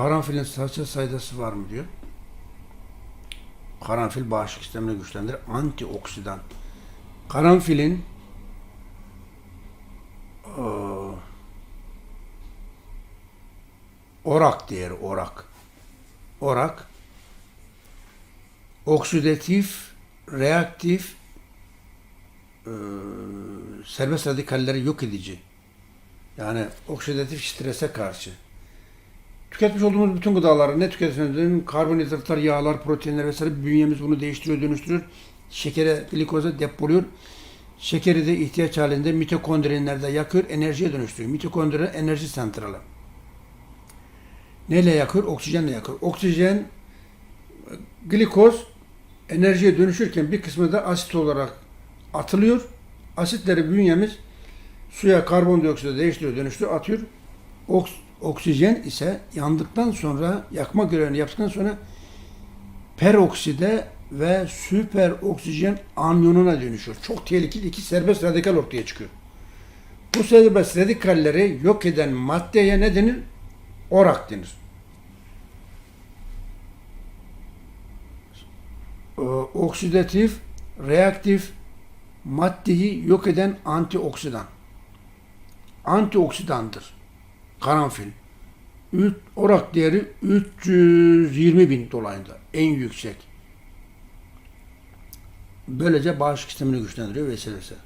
Karanfilin saçta saydası var mı diyor. Karanfil bağışıklık sistemini güçlendirir. Antioksidan. Karanfilin eee, orak değeri orak. Orak oksidatif, reaktif eee, serbest radikalleri yok edici. Yani oksidatif strese karşı. Tüketmiş olduğumuz bütün gıdaları ne tüketirseniz karbonhidratlar, yağlar, proteinler vesaire bünyemiz bunu değiştiriyor, dönüştürüyor. Şekere, glikoza depoluyor. Şekeri de ihtiyaç halinde mitokondriyenlerde yakıyor, enerjiye dönüştürüyor. Mitokondri enerji santralı. Neyle yakıyor? Oksijenle yakıyor. Oksijen, glikoz enerjiye dönüşürken bir kısmı da asit olarak atılıyor. Asitleri bünyemiz suya karbondioksite değiştiriyor, dönüştürüyor, atıyor. Oks- oksijen ise yandıktan sonra yakma görevini yaptıktan sonra perokside ve süper oksijen anyonuna dönüşüyor. Çok tehlikeli iki serbest radikal ortaya çıkıyor. Bu serbest radikalleri yok eden maddeye ne denir? Orak denir. Ee, Oksidatif, reaktif maddeyi yok eden antioksidan. Antioksidandır. Karanfil. Üç- Orak değeri 320 bin dolayında. En yüksek. Böylece bağışıklık sistemini güçlendiriyor vesaire. vesaire.